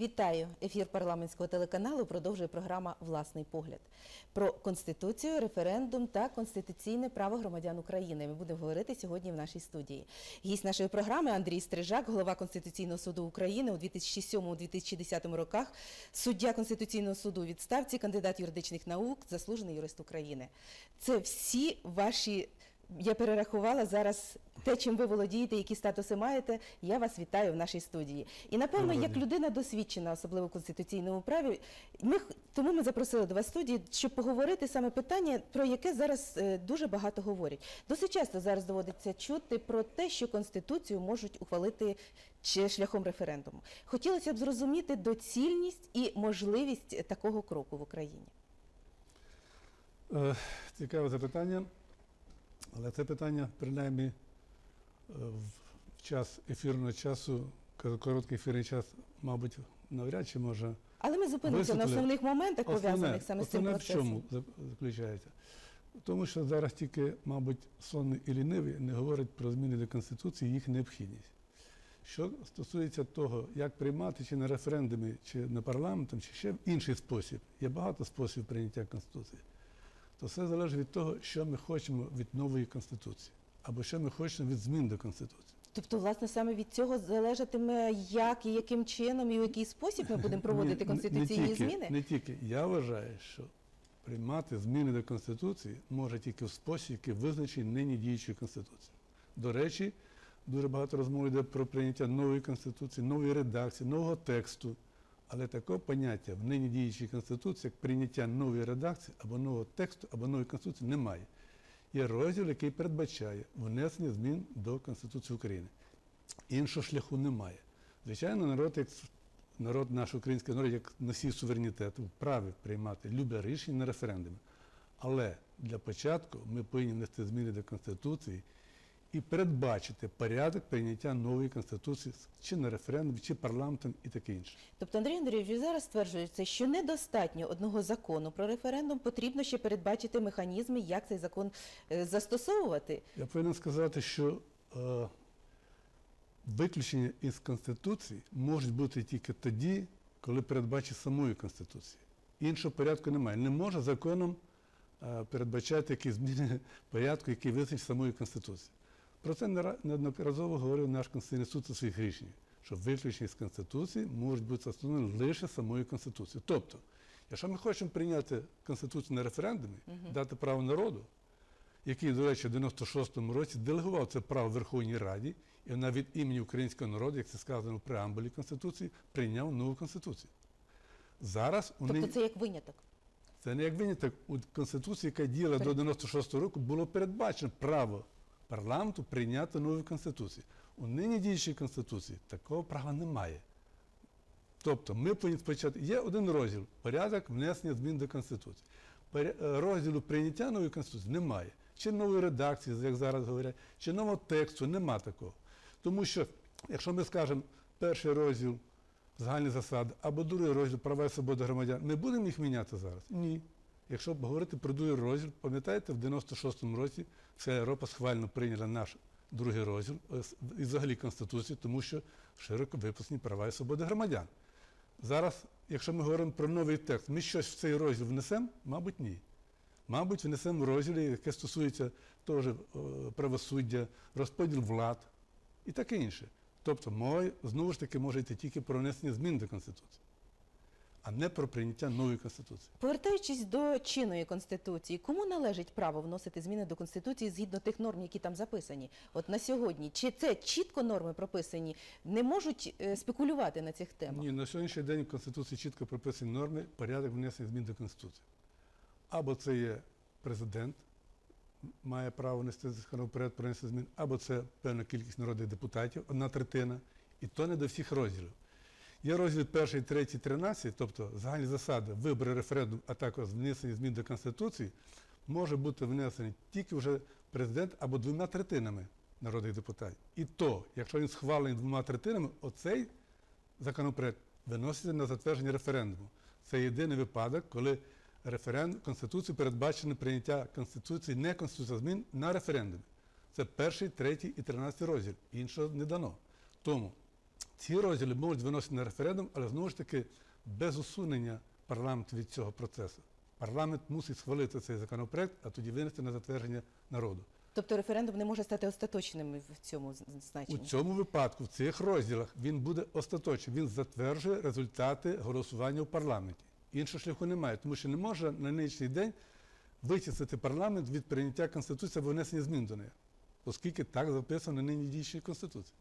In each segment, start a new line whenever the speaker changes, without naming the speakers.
Вітаю! Ефір парламентського телеканалу продовжує програма Власний погляд про конституцію, референдум та конституційне право громадян України. Ми будемо говорити сьогодні в нашій студії. Гість нашої програми Андрій Стрижак, голова Конституційного суду України у 2007-2010 роках, суддя Конституційного суду у відставці, кандидат юридичних наук, заслужений юрист України. Це всі ваші. Я перерахувала зараз те, чим ви володієте, які статуси маєте. Я вас вітаю в нашій студії. І напевно, як людина досвідчена, особливо в конституційному праві, ми тому ми запросили до вас студії, щоб поговорити саме питання, про яке зараз е, дуже багато говорять. Досить часто зараз доводиться чути про те, що конституцію можуть ухвалити чи шляхом референдуму. Хотілося б зрозуміти доцільність і можливість такого кроку в Україні.
Е, Цікаве запитання, але це питання, принаймні, е, в- час ефірного часу, короткий ефірний час, мабуть, навряд чи може.
Але ми зупинимося на основних моментах, пов'язаних саме з цим
основне в чому заключається? В Тому що зараз тільки, мабуть, сонний і ліниві не говорять про зміни до Конституції і їх необхідність. Що стосується того, як приймати чи на референдумі, чи на парламентом, чи ще в інший спосіб, є багато способів прийняття Конституції, то все залежить від того, що ми хочемо від нової Конституції, або що ми хочемо від змін до Конституції.
Тобто, власне, саме від цього залежатиме, як і яким чином і в який спосіб ми будемо проводити
Ні, не-
конституційні
не тільки,
зміни.
Не тільки. Я вважаю, що приймати зміни до Конституції може тільки в спосіб, який визначений нині діючою Конституцією. До речі, дуже багато розмов йде про прийняття нової Конституції, нової редакції, нового тексту. Але такого поняття в нині діючій Конституції, як прийняття нової редакції або нового тексту, або нової Конституції, немає. Є розділ, який передбачає внесення змін до Конституції України. Іншого шляху немає. Звичайно, народ, як народ, наш український народ, як носій суверенітету, вправі приймати любе рішення на референдумі. Але для початку ми повинні внести зміни до Конституції і передбачити порядок прийняття нової Конституції чи на референдумі, чи парламентом і таке інше.
Тобто, Андрій Андрійович, ви зараз стверджуєте, що недостатньо одного закону про референдум, потрібно ще передбачити механізми, як цей закон е, застосовувати.
Я повинен сказати, що е, виключення із Конституції можуть бути тільки тоді, коли передбачить самої Конституції. Іншого порядку немає. Не може законом е, передбачати якісь зміни порядку, який визначить самої Конституції. Про це неодноразово говорив наш Конституційний суд у своїх рішеннях, що виключення з Конституції можуть бути застосовані лише самою Конституцією. Тобто, якщо ми хочемо прийняти Конституцію на референдумі, дати право народу, який, до речі, в 96-му році делегував це право Верховній Раді, і вона від імені українського народу, як це сказано в преамбулі Конституції, прийняв нову Конституцію. Зараз у
Тобто це як виняток.
це не як виняток у Конституції, яка діяла до 96-го року, було передбачено право парламенту прийняти нову Конституцію. У нині діючій Конституції такого права немає. Тобто ми повинні спочатку. Є один розділ порядок внесення змін до Конституції. Е, Розділу прийняття нової Конституції немає. Чи нової редакції, як зараз говорять, чи нового тексту, нема такого. Тому що, якщо ми скажемо перший розділ загальні засади, або другий розділ права і свободи громадян, ми будемо їх міняти зараз? Ні. Якщо говорити про другий розділ, пам'ятаєте, в 96-му році вся Європа схвально прийняла наш другий розділ е, і взагалі Конституцію, тому що широко виписані права і свободи громадян. Зараз, якщо ми говоримо про новий текст, ми щось в цей розділ внесемо? Мабуть, ні. Мабуть, внесемо в розділі, яке стосується теж е, правосуддя, розподіл влад і таке інше. Тобто мова знову ж таки може йти тільки про внесення змін до Конституції, а не про прийняття нової Конституції.
Повертаючись до чинної конституції, кому належить право вносити зміни до конституції згідно тих норм, які там записані? От на сьогодні, чи це чітко норми прописані, не можуть е, спекулювати на цих темах?
Ні, на сьогоднішній день в Конституції чітко прописані норми, порядок внесення змін до Конституції. Або це є президент, має право внести законопроект про внесення змін, або це певна кількість народних депутатів, одна третина, і то не до всіх розділів. Є розділ перший, третій, тринадцятий, тобто загальні засади, вибори, референдум, а також внесення змін до Конституції, може бути внесений тільки вже президент або двома третинами народних депутатів. І то, якщо він схвалений двома третинами, оцей законопроект виноситься на затвердження референдуму. Це єдиний випадок, коли референдум Конституції передбачено прийняття Конституції, не Конституція змін на референдумі. Це перший, третій і тринадцятий розділ. Іншого не дано. Тому ці розділи можуть виносити на референдум, але знову ж таки без усунення парламенту від цього процесу. Парламент мусить схвалити цей законопроект, а тоді винести на затвердження народу.
Тобто референдум не може стати остаточним в цьому з-
У цьому випадку, в цих розділах, він буде остаточним. Він затверджує результати голосування в парламенті. Іншого шляху немає, тому що не може на нинішній день вичистити парламент від прийняття Конституції або внесення змін до неї, оскільки так записано на нині діючій Конституції.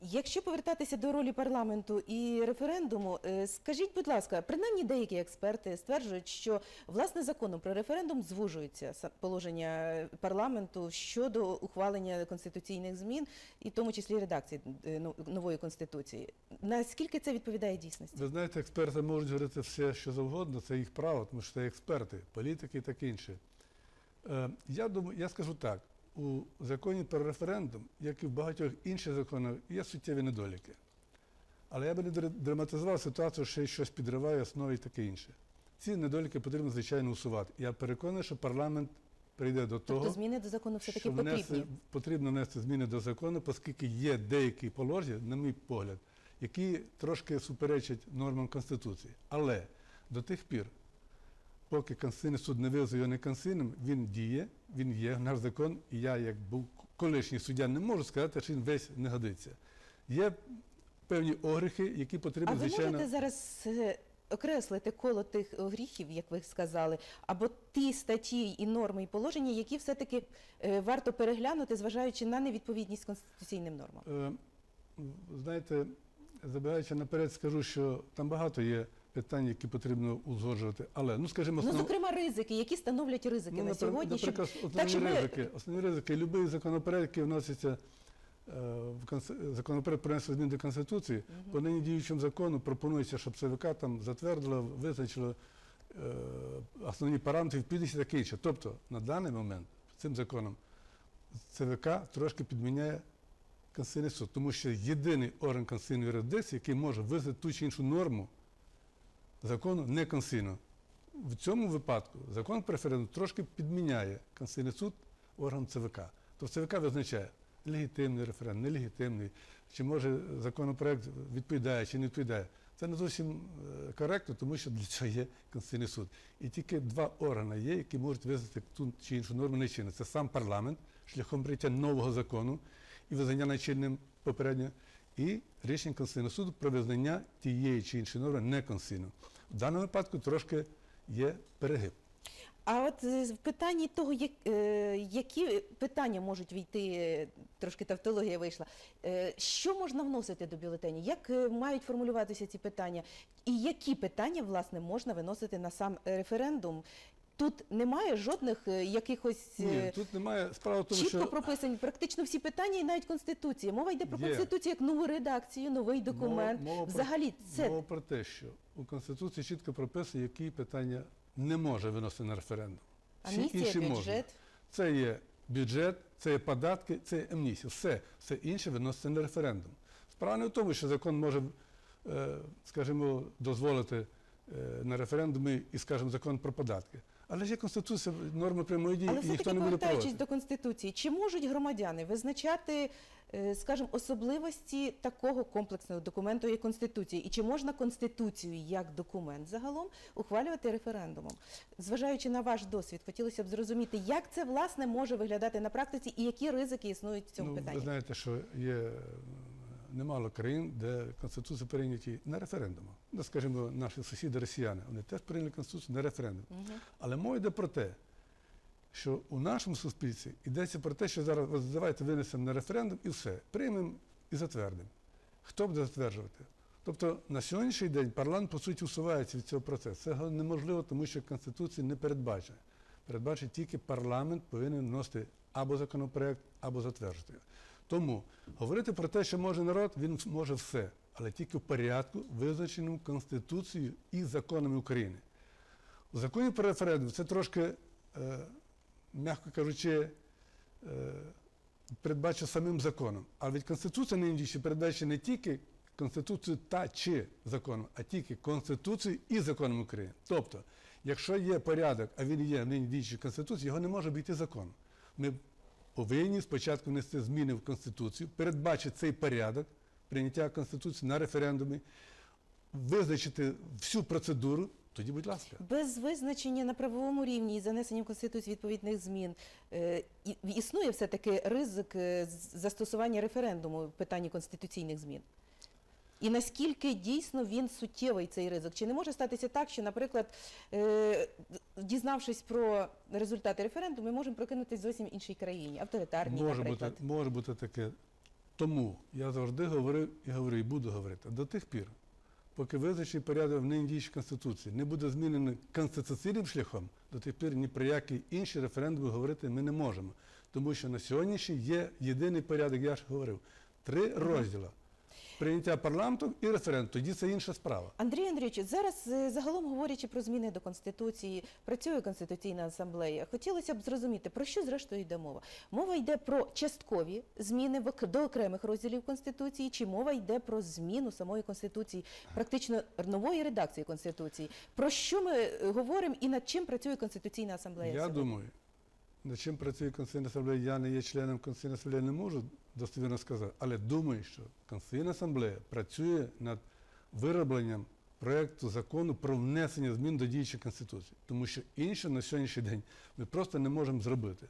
Якщо повертатися до ролі парламенту і референдуму, е, скажіть, будь ласка, принаймні деякі експерти стверджують, що власне законом про референдум звужується положення парламенту щодо ухвалення конституційних змін, і в тому числі редакції е, ну, нової конституції. Наскільки це відповідає дійсності?
Ви знаєте, експерти можуть говорити все, що завгодно, це їх право, тому що це експерти, політики і таке інше. Е, я думаю, я скажу так: у законі про референдум, як і в багатьох інших законах, є суттєві недоліки. Але я би не драматизував ситуацію, що щось підриває основи і таке інше. Ці недоліки потрібно, звичайно, усувати. Я переконаний, що парламент прийде до того.
Тобто зміни до закону все таки
що внести-
потрібні.
потрібно внести зміни до закону, оскільки є деякі положення, на мій погляд, які трошки суперечать нормам Конституції. Але до тих пір, поки Конституційний суд не визнає його неконституційним, він діє, він є наш закон, і я, як був колишній суддя, не можу сказати, що він весь не годиться. Є певні огріхи, які потрібно,
А ви можете зараз е, окреслити коло тих гріхів, як ви сказали, або ті статті і норми і положення, які все-таки е, варто переглянути, зважаючи на невідповідність конституційним нормам?
Е, Знаєте, забігаючи наперед, скажу, що там багато є питань, які потрібно узгоджувати. Але, ну скажімо,
Ну, зокрема, ризики, які становлять ризики
ну,
на сьогодні, щоб
наприклад,
так,
основні
щоб ми-
ризики. Основні ризики. Любий законопроект, який вноситься е, в конс- законопроект про внесення змін до Конституції, по нині діючому закону пропонується, щоб ЦВК там затвердило, визначило е, основні параметри відповідності і таке інше. Тобто, на даний момент цим законом ЦВК трошки підміняє Конституційний суд, тому що єдиний орган конституційної юрисдикції, який може визнати ту чи іншу норму закону не неконституційно. В цьому випадку закон про референдум трошки підміняє Конституційний суд орган ЦВК. То ЦВК визначає легітимний референдум, нелегітимний, чи може законопроект відповідає чи не відповідає. Це не зовсім е, коректно, тому що для цього є Конституційний суд. І тільки два органи є, які можуть визнати ту чи іншу норму нечинною. Це сам парламент шляхом прийняття нового закону і визнання нечинним попередньо, і рішення Конституційного суду про визнання тієї чи іншої норми неконституційною. В даному випадку трошки є перегиб.
А от е, в питанні того, е, які питання можуть війти, е, трошки тавтологія вийшла, е, що можна вносити до бюлетені? Як е, мають формулюватися ці питання? І які питання, власне, можна виносити на сам е, референдум? Тут немає жодних е, якихось
Ні,
е,
тут немає справа тому,
чітко
що
прописані практично всі питання і навіть Конституція. Мова йде про
Є.
Конституцію як нову редакцію, новий документ.
Мова- мова про-
Взагалі, це
мова про те, що у Конституції чітко прописано, які питання не може виносити на референдум. Всі
амністія,
інші можна. Це є бюджет, це є податки, це є амністія. Все, все інше виноситься на референдум. Справа не в тому, що закон може, е, скажімо, дозволити на референдуми і, скажімо, закон про податки. Але ж є Конституція, норми прямої дії,
Але
і ніхто не буде
повертаючись до Конституції, чи можуть громадяни визначати, е, скажімо, особливості такого комплексного документу, як Конституція? І чи можна Конституцію як документ загалом ухвалювати референдумом? Зважаючи на ваш досвід, хотілося б зрозуміти, як це власне може виглядати на практиці і які ризики існують в цьому
ну,
питанні?
Ви знаєте, що є немало країн, де Конституції прийняті на референдумах. Ну, скажімо, наші сусіди росіяни, вони теж прийняли Конституцію на референдум.
Мгм.
Але мова йде про те, що у нашому суспільстві йдеться про те, що зараз давайте винесемо на референдум і все, приймемо і затвердимо. Хто буде затверджувати? Тобто на сьогоднішній день парламент, по суті, усувається від цього процесу. Це неможливо, тому що Конституція не передбачена. Передбачить тільки парламент повинен вносити або законопроект, або затверджувати. його. Тому говорити про те, що може народ, він може все, але тільки в порядку, визначеному Конституцією і законами України. У законі про референдум це трошки, е, м'яко кажучи, е, передбачено самим законом. А від Конституції нині діючої передбачена не тільки Конституцією та чи законом, а тільки Конституцією і законом України. Тобто, якщо є порядок, а він є в нині діючій Конституції, його не може обійти закон. Ми повинні спочатку внести зміни в Конституцію, передбачити цей порядок прийняття Конституції на референдумі, визначити всю процедуру, тоді, будь ласка.
Без визначення на правовому рівні і занесенням в Конституції відповідних змін е, існує все-таки ризик е, застосування референдуму в питанні конституційних змін? І наскільки дійсно він суттєвий цей ризик? Чи не може статися так, що, наприклад, е, дізнавшись про результати референдуму, ми можемо прокинутися зовсім іншій країні, авторитарній,
Може бути,
наприклад?
може бути таке. Тому я завжди говорив і говорю, і буду говорити до тих пір, поки визначений порядок в нині Конституції не буде змінений конституційним шляхом, до тих пір ні про який інший референдум говорити ми не можемо. Тому що на сьогоднішній є єдиний порядок, я ж говорив, три розділи. Прийняття парламенту і референдум. Тоді це інша справа.
Андрій Андрійович, зараз е, загалом говорячи про зміни до конституції, працює конституційна асамблея. Хотілося б зрозуміти, про що зрештою йде мова. Мова йде про часткові зміни до окремих розділів конституції, чи мова йде про зміну самої конституції, практично нової редакції конституції. Про що ми е, говоримо і над чим працює конституційна асамблея?
Я
сьогодні?
думаю, над чим працює Конституційна асамблея, я не є членом Конституційної асамблеї, не можу достовірно сказати, але думаю, що Конституційна асамблея працює над виробленням проєкту закону про внесення змін до діючої Конституції, тому що інше на сьогоднішній день ми просто не можемо зробити.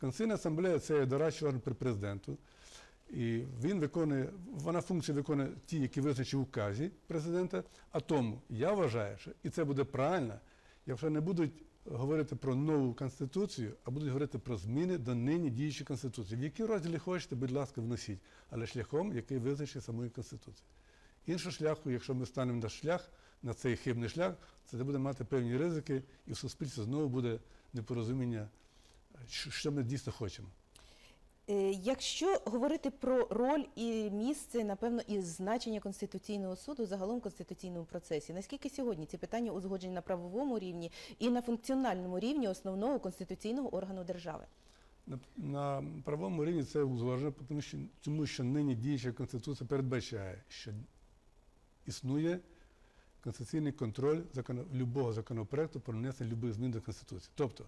Конституційна асамблея це дорадчий орган при президенту, і він виконує, вона функції виконує ті, які визначив указі президента. А тому я вважаю, що і це буде правильно, якщо не будуть говорити про нову конституцію, а будуть говорити про зміни до нині діючої конституції. В які розділі хочете, будь ласка, вносіть, але шляхом, який визначить самої конституції. Іншого шляху, якщо ми станемо на шлях, на цей хибний шлях, це буде мати певні ризики, і в суспільстві знову буде непорозуміння, що ми дійсно хочемо.
Е, Якщо говорити про роль і місце, напевно, і значення Конституційного суду загалом в конституційному процесі, наскільки сьогодні ці питання узгоджені на правовому рівні і на функціональному рівні основного конституційного органу держави?
На, на правовому рівні це узгоджено, тому що, тому що нині діюча конституція передбачає, що існує конституційний контроль закону, любого законопроекту про внесення любих змін до Конституції. Тобто,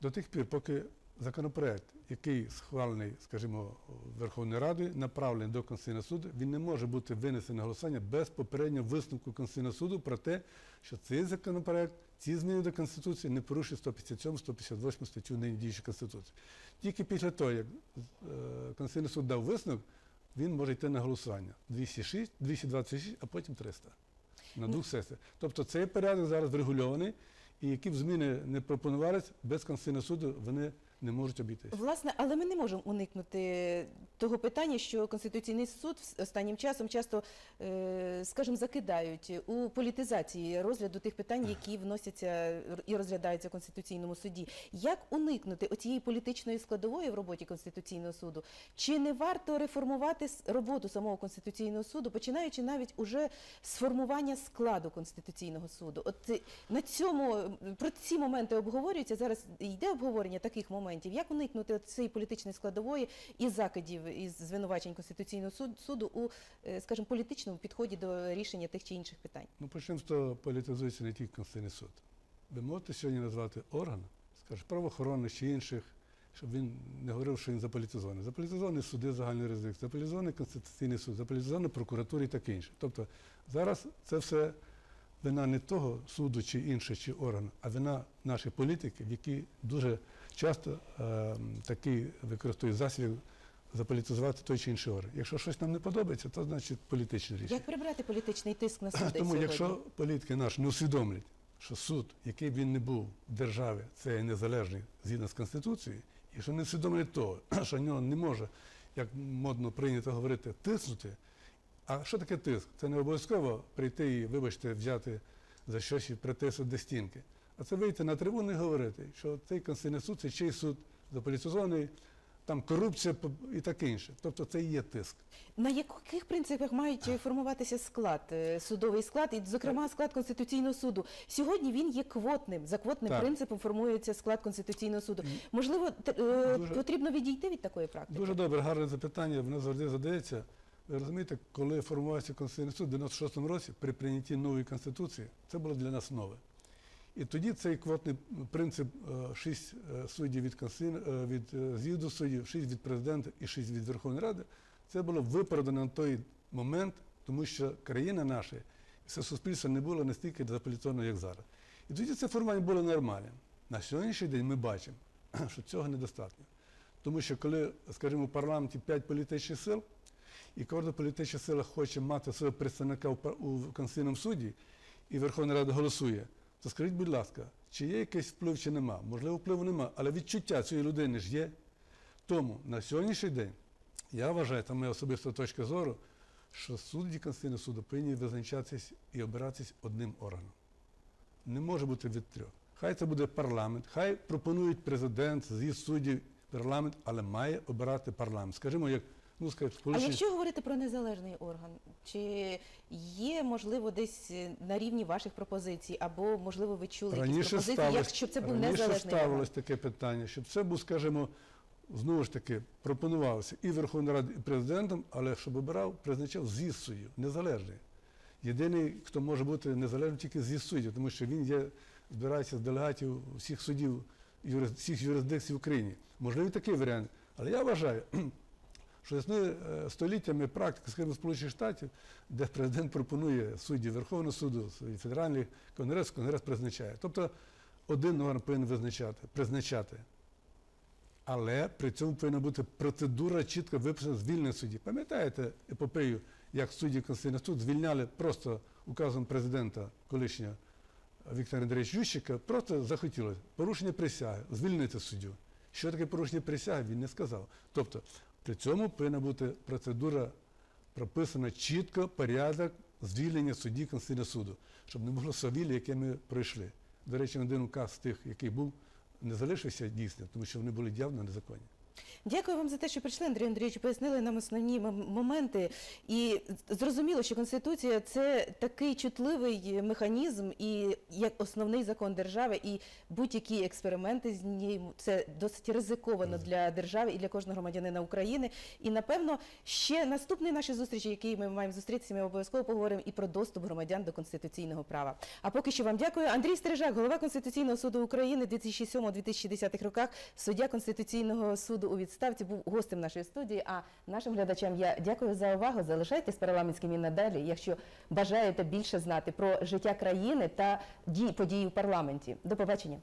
до тих пір, поки законопроект, який схвалений, скажімо, Верховною Радою, направлений до Конституційного суду, він не може бути винесений на голосування без попереднього висновку Конституційного суду про те, що цей законопроект, ці зміни до Конституції не порушують 157-158 статтю нині діючої Конституції. Тільки після того, як е, Конституційний суд дав висновок, він може йти на голосування 206, 226, а потім 300 на двох сесіях. Тобто цей порядок зараз врегульований, і які б зміни не пропонувалися, без Конституційного суду вони не можуть обійтися.
Власне, але ми не можемо уникнути того питання, що Конституційний суд останнім часом часто, е, скажімо, закидають у політизації розгляду тих питань, які вносяться і розглядаються в Конституційному суді. Як уникнути оцієї політичної складової в роботі Конституційного суду? Чи не варто реформувати роботу самого Конституційного суду, починаючи навіть уже з формування складу Конституційного суду? От е, на цьому про ці моменти обговорюються зараз. Йде обговорення таких моментів. Як уникнути цієї політичної складової і закидів із звинувачень Конституційного суд- суду у, е, скажімо, політичному підході до рішення тих чи інших питань?
Ну, почнемо з того, політизується не тільки Конституційний суд. Ви можете сьогодні назвати орган, скажімо, правоохоронних чи інших, щоб він не говорив, що він заполітизований. Заполітизовані суди загальний ризик, заполітизований Конституційний суд, заполітизовані прокуратура і таке інше. Тобто зараз це все вина не того суду чи іншого, чи органу, а вина наших політиків, які дуже часто е, такий використовують засіб заполітизувати той чи інший орган. Якщо щось нам не подобається, то значить політичне рішення.
Як прибрати політичний тиск на суди
Тому
сьогодні?
якщо політики наші не усвідомлять, що суд, який б він не був в державі, це є незалежний згідно з Конституцією, і що не усвідомлять того, що в нього не може, як модно прийнято говорити, тиснути. А що таке тиск? Це не обов'язково прийти і, вибачте, взяти за щось і притиснути до стінки. А це вийти на трибуну і говорити, що цей Конституційний суд це чий суд заполітизований, там корупція і таке інше. Тобто це і є тиск.
На яких принципах мають формуватися склад, е, судовий склад, і, зокрема, склад Конституційного суду? Сьогодні він є квотним. За квотним
Так.
принципом формується склад Конституційного суду. Можливо, е,
Дуже-
потрібно відійти від такої практики?
Дуже добре, гарне запитання, воно завжди задається. Розумієте, коли формувався Конституційний суд в 96-му році при прийнятті нової Конституції, це було для нас нове. І тоді цей квотний принцип е, шість е, суддів від, е, від е, з'їзду суддів, шість від президента і шість від Верховної Ради, це було виправдано на той момент, тому що країна наша, все суспільство не було настільки заполітовано, як зараз. І тоді це формування було нормальним. На сьогоднішній день ми бачимо, що цього недостатньо. Тому що коли, скажімо, в парламенті п'ять політичних сил, і кожна політична сила хоче мати свого представника у Конституційному суді, і Верховна Рада голосує, то скажіть, будь ласка, чи є якийсь вплив, чи нема? Можливо, впливу нема, але відчуття цієї людини ж є. Тому на сьогоднішній день я вважаю, це моя особиста точка зору, що судді Конституційного суду повинні визначатися і обиратися одним органом. Не може бути від трьох. Хай це буде парламент, хай пропонують президент, з'їзд суддів, парламент, але має обирати парламент. Скажімо, як ну скажімо,
А якщо говорити про незалежний орган, чи є можливо десь на рівні ваших пропозицій, або можливо ви чули якісь
раніше
пропозиції,
ставилось,
як щоб це був
раніше
незалежний орган?
ставилось таке питання, щоб це був, скажімо, знову ж таки, пропонувався і Верховною Радою, і президентом, але щоб обирав, призначав з'їзд суддів, незалежний. Єдиний, хто може бути незалежним, тільки з'їзд суддів, тому що він є, збирається з делегатів всіх суддів, юрис- всіх юрисдикцій в Україні. Можливо, і такий варіант. Але я вважаю, що існує е, століттями практика, скажімо, Сполучених Штатів, де президент пропонує суддів Верховного суду, федеральний конгрес, конгрес призначає. Тобто один орган повинен визначати, призначати. Але при цьому повинна бути процедура чітко виписана звільнення судді. Пам'ятаєте епопею, як судді Конституційного суду звільняли просто указом президента колишнього Віктора Андрійовича Ющика, просто захотілося порушення присяги, звільнити суддю. Що таке порушення присяги, він не сказав. Тобто при цьому повинна бути процедура прописана чітко, порядок звільнення судді Конституційного суду, щоб не було совілля, яке ми пройшли. До речі, один указ тих, який був, не залишився дійсно, тому що вони були явно незаконні.
Дякую вам за те, що прийшли, Андрій Андрійович, пояснили нам основні моменти. І зрозуміло, що Конституція це такий чутливий механізм і як основний закон держави, і будь-які експерименти з ним це досить ризиковано для держави і для кожного громадянина України. І напевно ще наступні наші зустрічі, які ми маємо зустрітися, ми обов'язково поговоримо і про доступ громадян до конституційного права. А поки що вам дякую. Андрій Стрижак, голова Конституційного суду України 2007-2010 роках, суддя Конституційного суду у відставці, був гостем нашої студії. А нашим глядачам я дякую за увагу. Залишайтесь парламентськими і надалі, якщо бажаєте більше знати про життя країни та дій події в парламенті. До побачення.